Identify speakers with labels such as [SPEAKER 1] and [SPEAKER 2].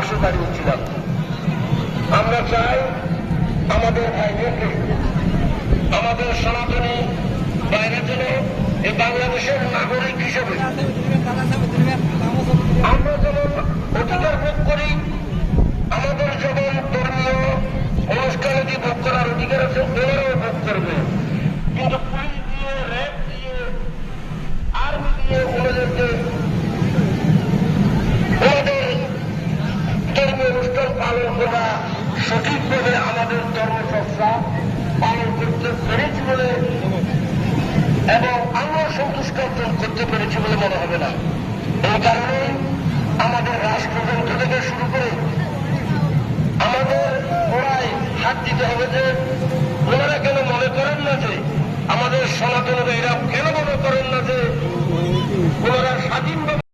[SPEAKER 1] পাশে দাঁড়িয়েছিলাম আমরা চাই আমাদের ভাইদেরকে আমাদের সনাতনী বাইরে যেন এই বাংলাদেশের নাগরিক হিসেবে আমরা যেমন অধিকার ভোগ করি, আমাদের যেমন ধর্মীয় অনুষ্ঠানে ভোগ করার অধিকার আছে ওনারাও ভোগ করবে। পালন করা সঠিকভাবে আমাদের ধর্মচর্চা পালন করতে পেরেছি বলে এবং আমরা সন্তুষ্ট অর্জন করতে পেরেছি বলে মনে হবে না। এই কারণে আমাদের রাষ্ট্রযন্ত্র থেকে শুরু করে আমাদের ওরাই হাত দিতে হবে যে ওনারা কেন মনে করেন না যে আমাদের সনাতনের এরা কেন মনে করেন না যে